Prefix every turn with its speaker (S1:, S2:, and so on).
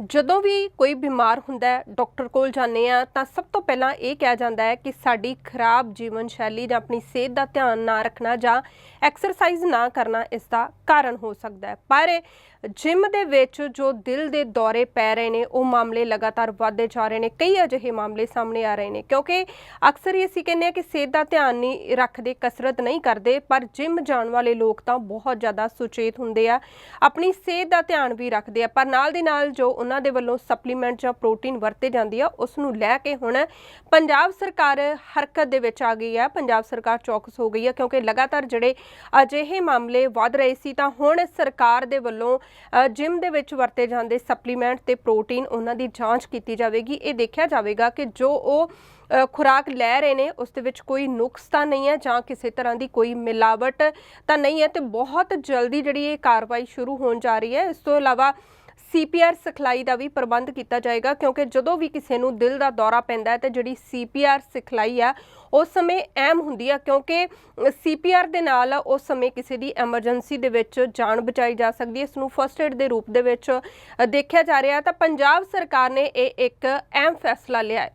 S1: ਜਦੋਂ ਵੀ ਕੋਈ ਬਿਮਾਰ ਹੁੰਦਾ ਹੈ, ਡਾਕਟਰ ਕੋਲ ਜਾਂਦੇ ਆ ਤਾਂ ਸਭ ਤੋਂ ਪਹਿਲਾਂ ਇਹ ਕਿਹਾ ਜਾਂਦਾ ਹੈ ਕਿ ਸਾਡੀ ਖਰਾਬ ਜੀਵਨ ਸ਼ੈਲੀ ਜਾਂ ਆਪਣੀ ਸਿਹਤ ਦਾ ਧਿਆਨ ਨਾ ਰੱਖਣਾ ਜਾਂ ਐਕਸਰਸਾਈਜ਼ ਨਾ ਕਰਨਾ ਇਸ ਦਾ ਕਾਰਨ ਹੋ ਸਕਦਾ ਹੈ। ਪਰ ਜਿਮ ਦੇ ਵਿੱਚ ਜੋ ਦਿਲ ਦੇ ਦੌਰੇ ਪੈ ਰਹੇ ਨੇ, ਉਹ ਮਾਮਲੇ ਲਗਾਤਾਰ ਵਧਦੇ ਜਾ ਰਹੇ ਨੇ, ਕਈ ਅਜਿਹੇ ਮਾਮਲੇ ਸਾਹਮਣੇ ਆ ਰਹੇ ਨੇ। ਕਿਉਂਕਿ ਅਕਸਰ ਹੀ ਅਸੀਂ ਕਹਿੰਦੇ ਆ ਕਿ ਸਿਹਤ ਦਾ ਧਿਆਨ ਨਹੀਂ ਰੱਖਦੇ, ਕਸਰਤ ਨਹੀਂ ਕਰਦੇ, ਪਰ ਜਿਮ ਜਾਣ ਵਾਲੇ ਲੋਕ ਤਾਂ ਬਹੁਤ ਜ਼ਿਆਦਾ ਸੁਚੇਤ ਹੁੰਦੇ ਆ, ਆਪਣੀ ਸਿਹਤ ਦਾ ਧਿਆਨ ਵੀ ਰੱਖਦੇ ਆ, ਪਰ ਨਾਲ ਦੀ ਨਾਲ ਜੋ ਉਹਨਾਂ ਦੇ ਵੱਲੋਂ ਸਪਲੀਮੈਂਟ ਜਾਂ ਪ੍ਰੋਟੀਨ ਵਰਤੇ ਜਾਂਦੀ ਆ ਉਸ ਨੂੰ ਲੈ ਕੇ ਹੁਣ ਪੰਜਾਬ ਸਰਕਾਰ ਹਰਕਤ ਦੇ ਵਿੱਚ ਆ ਗਈ ਹੈ ਪੰਜਾਬ ਸਰਕਾਰ ਚੌਕਸ ਹੋ ਗਈ ਹੈ ਕਿਉਂਕਿ ਲਗਾਤਾਰ ਜਿਹੜੇ ਅਜਿਹੇ ਮਾਮਲੇ ਵੱਧ ਰਹੇ ਸੀ ਤਾਂ ਹੁਣ ਸਰਕਾਰ ਦੇ ਵੱਲੋਂ ਅ, ਜਿਮ ਦੇ ਵਿੱਚ ਵਰਤੇ ਜਾਂਦੇ ਸਪਲੀਮੈਂਟ ਤੇ ਪ੍ਰੋਟੀਨ ਉਹਨਾਂ ਦੀ ਜਾਂਚ ਕੀਤੀ ਜਾਵੇਗੀ। ਇਹ ਦੇਖਿਆ ਜਾਵੇਗਾ ਕਿ ਜੋ ਉਹ ਖੁਰਾਕ ਲੈ ਰਹੇ ਨੇ ਉਸ ਦੇ ਵਿੱਚ ਕੋਈ ਨੁਕਸ ਤਾਂ ਨਹੀਂ ਹੈ ਜਾਂ ਕਿਸੇ ਤਰ੍ਹਾਂ ਦੀ ਕੋਈ ਮਿਲਾਵਟ ਤਾਂ ਨਹੀਂ ਹੈ ਤੇ ਬਹੁਤ ਜਲਦੀ ਜਿਹੜੀ ਇਹ ਕਾਰਵਾਈ ਸ਼ੁਰੂ ਹੋਣ ਜਾ ਰਹੀ ਹੈ। ਇਸ ਤੋਂ ਇਲਾਵਾ ਸੀਪੀਆਰ ਸਿਖਲਾਈ ਦਾ ਵੀ ਪ੍ਰਬੰਧ ਕੀਤਾ ਜਾਏਗਾ, ਕਿਉਂਕਿ ਜਦੋਂ ਵੀ ਕਿਸੇ ਨੂੰ ਦਿਲ ਦਾ ਦੌਰਾ ਪੈਂਦਾ ਹੈ, ਤੇ ਜਿਹੜੀ ਸੀਪੀਆਰ ਸਿਖਲਾਈ ਆ, ਉਸ ਸਮੇਂ ਅਹਿਮ ਹੁੰਦੀ ਆ, ਕਿਉਂਕਿ ਸੀਪੀਆਰ ਦੇ ਨਾਲ ਉਸ ਸਮੇਂ ਕਿਸੇ ਦੀ ਐਮਰਜੈਂਸੀ ਦੇ ਵਿੱਚ ਜਾਨ ਬਚਾਈ ਜਾ ਸਕਦੀ ਹੈ। ਇਸ ਨੂੰ ਫਰਸਟ ਏਡ ਦੇ ਰੂਪ ਦੇ ਵਿੱਚ ਦੇਖਿਆ ਜਾ ਰਿਹਾ ਤਾਂ ਪੰਜਾਬ ਸਰਕਾਰ ਨੇ ਇਹ ਇੱਕ ਅਹਿਮ ਫੈਸਲਾ ਲਿਆ ਹੈ।